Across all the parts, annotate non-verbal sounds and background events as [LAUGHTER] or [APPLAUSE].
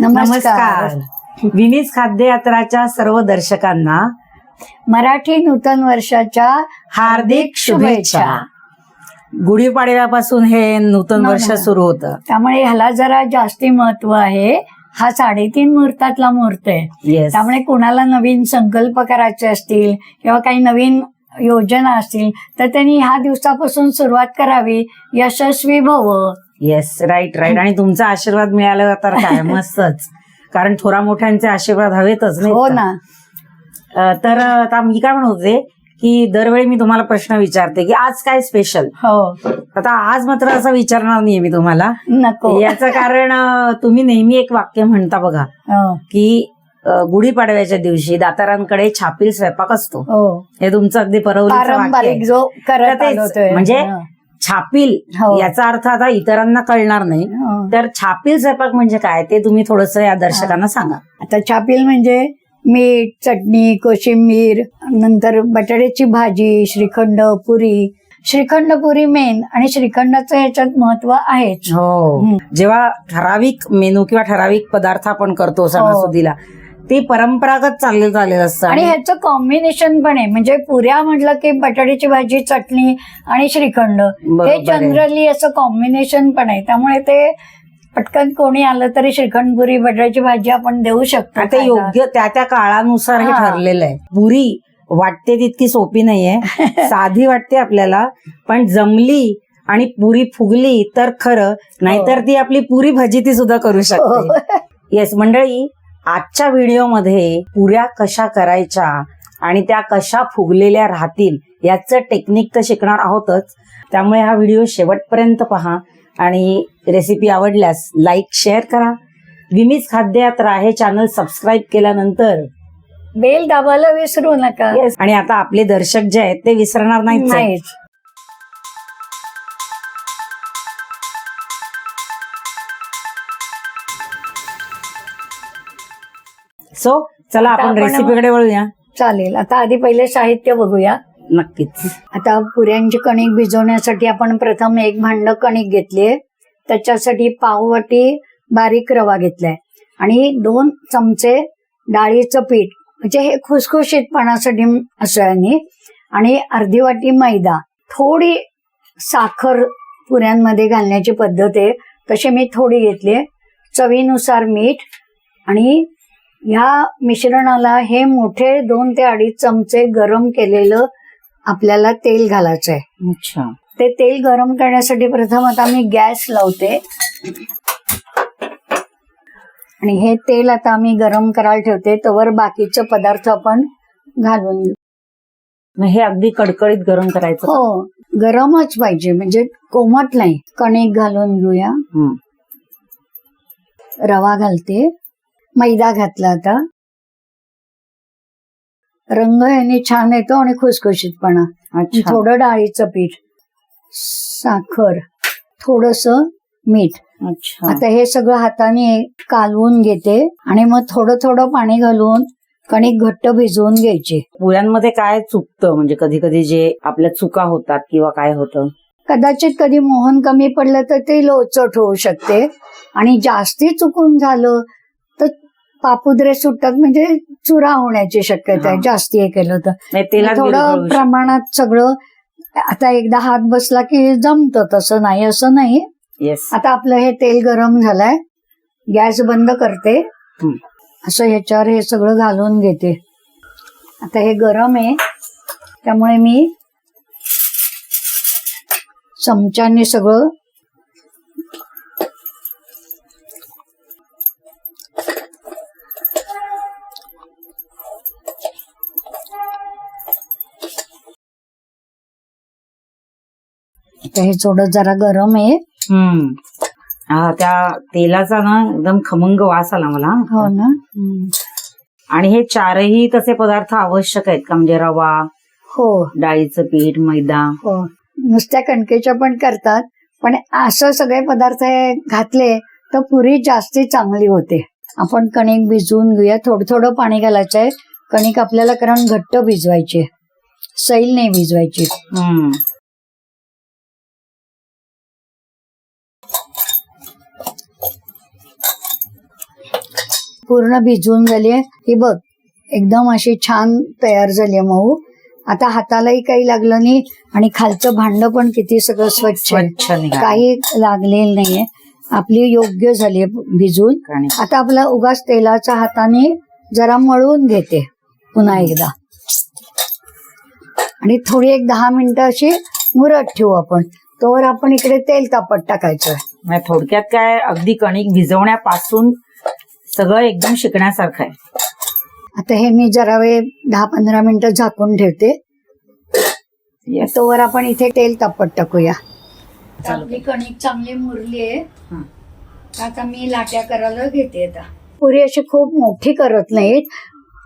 नमस्कार. विनीस खाद्ययात्राच्या सर्व दर्शकांना मराठी नूतन वर्षाच्या हार्दिक शुभेच्छा. गुढीपाडव्यापासून हे नूतन हो वर्ष ना. सुरू होतं. त्यामुळे ह्याला जरा जास्ती महत्त्व आहे. हा साडेतीन मुहूर्तातला मुहूर्त आहे. येस त्यामुळे कोणाला नवीन संकल्प करायचे असतील किंवा काही नवीन योजना असतील तर त्यांनी ह्या दिवसापासून सुरुवात करावी. यशस्वी भव. येस राईट राईट आणि तुमचा आशीर्वाद मिळाला तर काय? [LAUGHS] मस्तच. कारण थोरा मोठ्यांचे आशीर्वाद हवेतच नाही हो का? ना. अं, तर आता मी काय म्हणत होते की दरवेळी मी तुम्हाला प्रश्न विचारते की आज काय स्पेशल हो. आता आज मात्र असं विचारणार नाहीये मी तुम्हाला. नको. याचं कारण अं, तुम्ही नेहमी एक वाक्य म्हणता बघा हो. की अं, गुढीपाडव्याच्या दिवशी दातारांकडे छापील स्वयंपाक असतो. हो. हे तुमचं अगदी परवलीचं वाक्य पारंपरिक आहे. जो करत तर तेच, आलो तो म्हणजे हो. छापील हो. याचा अर्थ आता इतरांना कळणार नाही. हो. तर छापील स्वयंपाक म्हणजे काय ते तुम्ही थोडस या दर्शकांना सांगा. आता छापील म्हणजे मीठ चटणी कोशिंबीर नंतर बटाट्याची भाजी श्रीखंड पुरी. श्रीखंड पुरी मेन आणि श्रीखंडाचं ह्याच्यात महत्त्व आहेच. हो. जेव्हा ठराविक मेनू किंवा ठराविक पदार्थ आपण करतो सणासुदीला ते परंपरागत चाललेलं चाललेलं असतं आणि ह्याचं कॉम्बिनेशन पण आहे. म्हणजे पुऱ्या म्हटलं की बटाट्याची भाजी चटणी आणि श्रीखंड. हे आहे. जनरली असं कॉम्बिनेशन पण आहे. त्यामुळे ते पटकन कोणी आलं तरी श्रीखंड पुरी बटाट्याची भाजी आपण देऊ शकतो आता खायला. योग्य त्या त्या काळानुसार हे हा. ठरलेलं आहे. पुरी वाटते तितकी सोपी नाहीये. [LAUGHS] साधी वाटते आपल्याला. पण जमली आणि पुरी फुगली तर खरं. नाहीतर ती आपली पुरी भजी ती सुद्धा करू शकते. हो. येस मंडळी आजच्या व्हिडिओमध्ये पुऱ्या कशा करायच्या आणि त्या कशा फुगलेल्या राहतील याचं टेक्निक तर शिकणार आहोतच. त्यामुळे हा व्हिडिओ शेवटपर्यंत पहा आणि रेसिपी आवडल्यास लाईक शेअर करा. विमीज खाद्ययात्रा हे चॅनल सबस्क्राईब केल्यानंतर बेल दाबायला विसरू नका. आणि आता आपले दर्शक जे आहेत ते विसरणार नाहीत. सो चला आता आपण आपण- रेसिपीकडे वळूया. चालेल. आता आधी पहिले साहित्य बघूया. नक्कीच. आता पुऱ्यांची कणिक भिजवण्यासाठी आपण प्रथम एक भांड कणिक घेतलीये त्याच्यासाठी पाववाटी बारीक रवा घेतलाय. आणि दोन चमचे डाळीचं पीठ. म्हणजे हे खुसखुशीतपणासाठी असं आणि- आणि अर्धी वाटी मैदा. थोडी साखर पुऱ्यांमध्ये घालण्याची पद्धत आहे. तशी मी थोडी घेतली चवीनुसार मीठ आणि ह्या मिश्रणाला हे मोठे दोन ते अडीच चमचे गरम केलेलं आपल्याला तेल घालायचं आहे अच्छा. ते तेल गरम करण्यासाठी प्रथम आता मी गॅस लावते. आणि हे तेल आता आम्ही गरम करायला ठेवते. तवर बाकीचे पदार्थ आपण घालून घेऊ. मग हे अगदी कडकडीत गरम करायचं. हो गरमच पाहिजे. म्हणजे कोमट नाही. कणिक घालून घेऊया. रवा घालते. मैदा घातला आता रंग याने छान येतो आणि खुसखुशीतपणा. अच्छा. थोडं डाळीचं पीठ साखर थोडस मीठ. अच्छा. आता हे सगळं हाताने कालवून घेते आणि मग थोडं थोडं पाणी घालून कणिक घट्ट भिजवून घ्यायचे. पुऱ्यांमध्ये काय चुकतं? म्हणजे कधी कधी जे आपल्या चुका होतात किंवा काय होतं? कदाचित कधी मोहन कमी पडलं तर ते लोचट होऊ शकते. आणि जास्ती चुकून झालं पापुद्रे सुटतात म्हणजे चुरा होण्याची शक्यता आहे हा. जास्ती हे केलं तर थोडं. प्रमाणात सगळं आता एकदा हात बसला की जमतं तसं नाही असं नाही येस आता आपलं हे तेल गरम झालंय गॅस बंद करते हं. असं ह्याच्यावर हे सगळं घालून घेते आता हे गरम आहे त्यामुळे मी चमच्याने सगळं आता हे थोडं जरा गरम आहे. हम्म. हा, त्या तेलाचा ना एकदम खमंग वास आला मला. हो ना. आणि हे चारही तसे पदार्थ आवश्यक आहेत का? म्हणजे रवा हो. डाळीचं पीठ मैदा. हो. नुसत्या कणकेच्या पण करतात पण असं सगळे पदार्थ हे घातले तर पुरी जास्ती चांगली होते. आपण कणिक भिजवून घेऊया. थोडं थोडं पाणी घालायचं आहे कणिक आपल्याला कारण घट्ट भिजवायची आहे. सैल नाही भिजवायची. हम्म. पूर्ण भिजवून झाली ही बघ एकदम अशी छान तयार झाली मऊ. आता हातालाही काही लागलं नाही आणि खालचं भांड पण किती सगळं स्वच्छ आहे. काही लागलेलं नाहीये. आपली योग्य झाली भिजून. आता आपला उगाच तेलाच्या हाताने जरा मळून घेते पुन्हा एकदा. आणि थोडी एक दहा मिनिटं अशी मुरत ठेवू आपण. तोवर आपण इकडे तेल तापत टाकायचं थोडक्यात काय अगदी कणिक भिजवण्यापासून सगळं एकदम शिकण्यासारखं आहे. आता हे मी जरा वेळ दहा पंधरा मिनिटं झाकून ठेवते. तोवर आपण इथे तेल तापत टाकूया. आपली कणिक चांगली मुरली आहे. हं. आता मी लाट्या करायला घेते आता. पुरी अशी खूप मोठी करत नाहीत.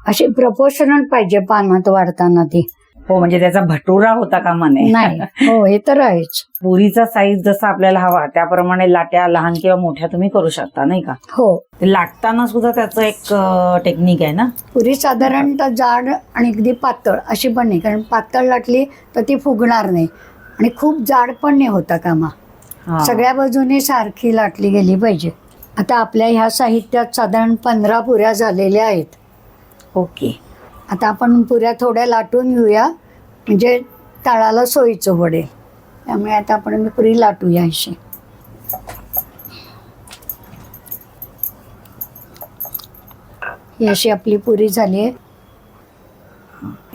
अशी प्रपोर्शनल पाहिजे पानात वाढताना ती. हो म्हणजे त्याचा भटुरा होता का म्हणे? नाही. हो हे तर आहेच. पुरीचा साईज जसा आपल्याला हवा त्याप्रमाणे लाट्या लहान किंवा मोठ्या तुम्ही करू शकता नाही का? हो. ते लाटताना सुद्धा त्याचं एक टेक्निक आहे ना? पुरी साधारणतः जाड आणि अगदी पातळ अशी पण नाही कारण पातळ लाटली तर ती फुगणार नाही. आणि खूप जाड पण नाही होता कामा. हा. सगळ्या बाजूने सारखी लाटली गेली पाहिजे. आता आपल्या ह्या साहित्यात साधारण पंधरा पुऱ्या झालेल्या आहेत. ओके. आता आपण पुऱ्या थोड्या लाटून घेऊया. म्हणजे तळाला सोयीचं पडेल. त्यामुळे आता आपण पुरी लाटूया अशी. ही अशी आपली पुरी झाली आहे.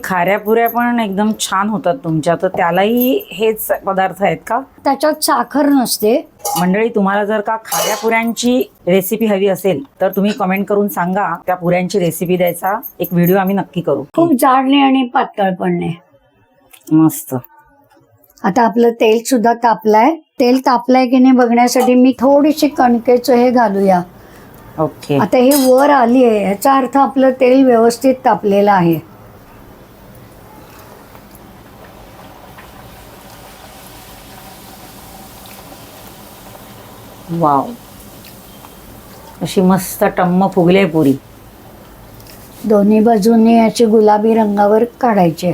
खाऱ्या पुऱ्या पण एकदम छान होतात तुमच्या. तर त्यालाही हेच पदार्थ आहेत का? त्याच्यात साखर नसते. मंडळी तुम्हाला जर का खाऱ्या पुऱ्यांची रेसिपी हवी असेल तर तुम्ही कमेंट करून सांगा. त्या पुऱ्यांची रेसिपी द्यायचा एक व्हिडिओ आम्ही नक्की करू. खूप जाड नाही आणि पातळ नाही मस्त. आता आपलं तेल सुद्धा तापलंय. तेल तापलंय की नाही बघण्यासाठी मी थोडीशी कणकेचं हे घालूया. ओके आता हे वर आली आहे याचा अर्थ आपलं तेल व्यवस्थित तापलेलं आहे. वाव. अशी मस्त टम्म फुगले पुरी. दोन्ही बाजूने याची गुलाबी रंगावर काढायचे.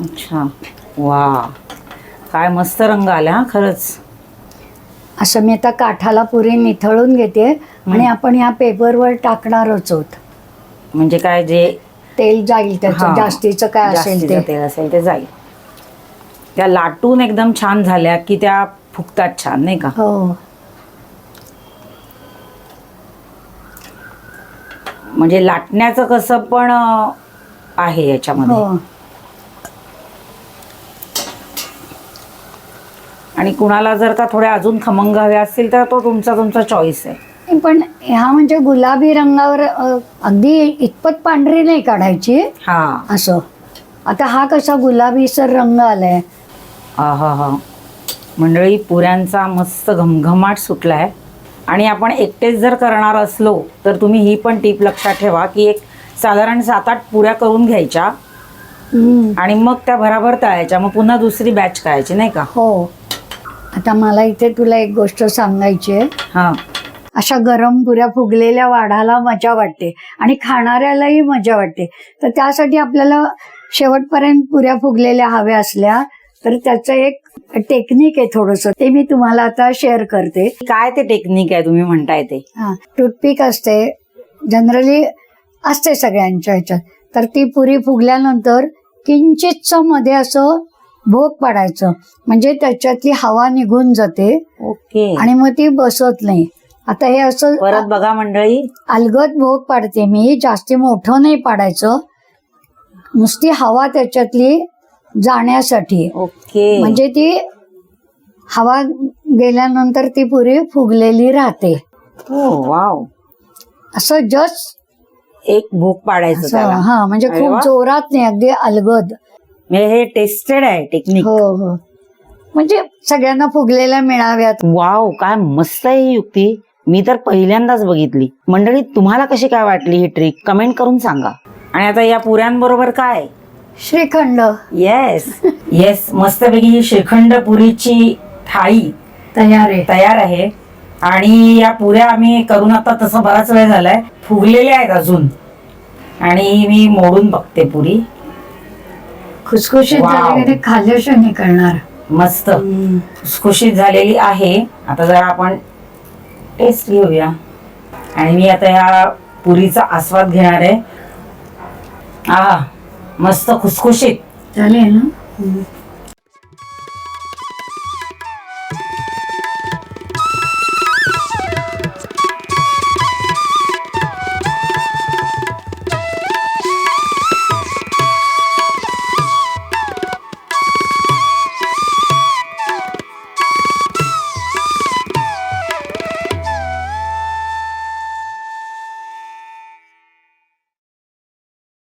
अच्छा. वा काय मस्त रंग आला हा खरंच. असं मी आता काठाला पुरी निथळून घेते आणि आपण ह्या पेपरवर टाकणारच आहोत. म्हणजे काय जे तेल जाईल त्याचं हा, जास्तीचं काय असेल जास्तीचं ते. तेल असेल ते जाईल. त्या लाटून एकदम छान झाल्या की त्या फुगतात छान नाही का? हो. म्हणजे लाटण्याचं कसं पण आहे याच्यामध्ये. हो. आणि कुणाला जर का थोड्या अजून खमंग हव्या असतील तर तो तुमचा तुमचा चॉईस आहे. पण ह्या म्हणजे गुलाबी रंगावर अ, अगदी इतपत पांढरी नाही काढायची. हा. असं. आता हा कसा गुलाबीसर रंग आलाय. हा हा मंडळी पुऱ्यांचा मस्त घमघमाट सुटलाय. आणि आपण एकटेच जर करणार असलो तर तुम्ही ही पण टीप लक्षात ठेवा की एक साधारण सात आठ पुऱ्या करून घ्यायच्या. आणि मग त्या भराभर तळायच्या. मग पुन्हा दुसरी बॅच करायची नाही का? हो. आता मला इथे तुला एक गोष्ट सांगायची आहे. हा. अशा गरम पुऱ्या फुगलेल्या वाढायला मजा वाटते आणि खाणाऱ्यालाही मजा वाटते. तर त्यासाठी आपल्याला शेवटपर्यंत पुऱ्या फुगलेल्या हव्या असल्या तर त्याचं एक टेक्निक आहे थोडस. ते मी तुम्हाला आता शेअर करते. काय ते टेक्निक आहे तुम्ही म्हणताय ते? हा टूथपिक असते. जनरली असते सगळ्यांच्या ह्याच्यात. तर ती पुरी फुगल्यानंतर किंचितच मध्ये असं भोग पाडायचं. म्हणजे त्याच्यातली हवा निघून जाते ओके. आणि मग ती बसत नाही. आता हे असं परत बघा मंडळी. अलगद भोग पाडते. मी जास्ती मोठं नाही पाडायचं. नुसती हवा त्याच्यातली जाण्यासाठी. ओके. म्हणजे ती हवा गेल्यानंतर ती पुरी फुगलेली राहते. हो वाव. असं जस्ट एक भूक पाडायचं त्याला. हा म्हणजे अरे वा. खूप जोरात नाही अगदी अलगद. म्हणजे हे टेस्टेड आहे टेक्निक हो हो. म्हणजे सगळ्यांना फुगलेल्या मिळाव्यात. वाव काय मस्त आहे ही युक्ती. मी तर पहिल्यांदाच बघितली. मंडळी तुम्हाला कशी काय वाटली ही ट्रिक कमेंट करून सांगा. आणि आता या पुऱ्यांबरोबर काय? श्रीखंड. येस येस मस्तपैकी ही श्रीखंड पुरीची थाळी तयार आहे. तयार आहे. आणि या पुऱ्या आम्ही करून आता तसं बराच वेळ झालाय. फुगलेल्या आहेत अजून. आणि मी मोडून बघते पुरी. खुसखुशीत. झाली ते खाल्ल्याशिवाय नाही करणार. मस्त. खुसखुशीत झालेली आहे. आता जरा आपण टेस्ट घेऊया. आणि मी आता ह्या पुरीचा आस्वाद घेणार आहे. आहा. मस्त खुसखुशीत. झाले ना?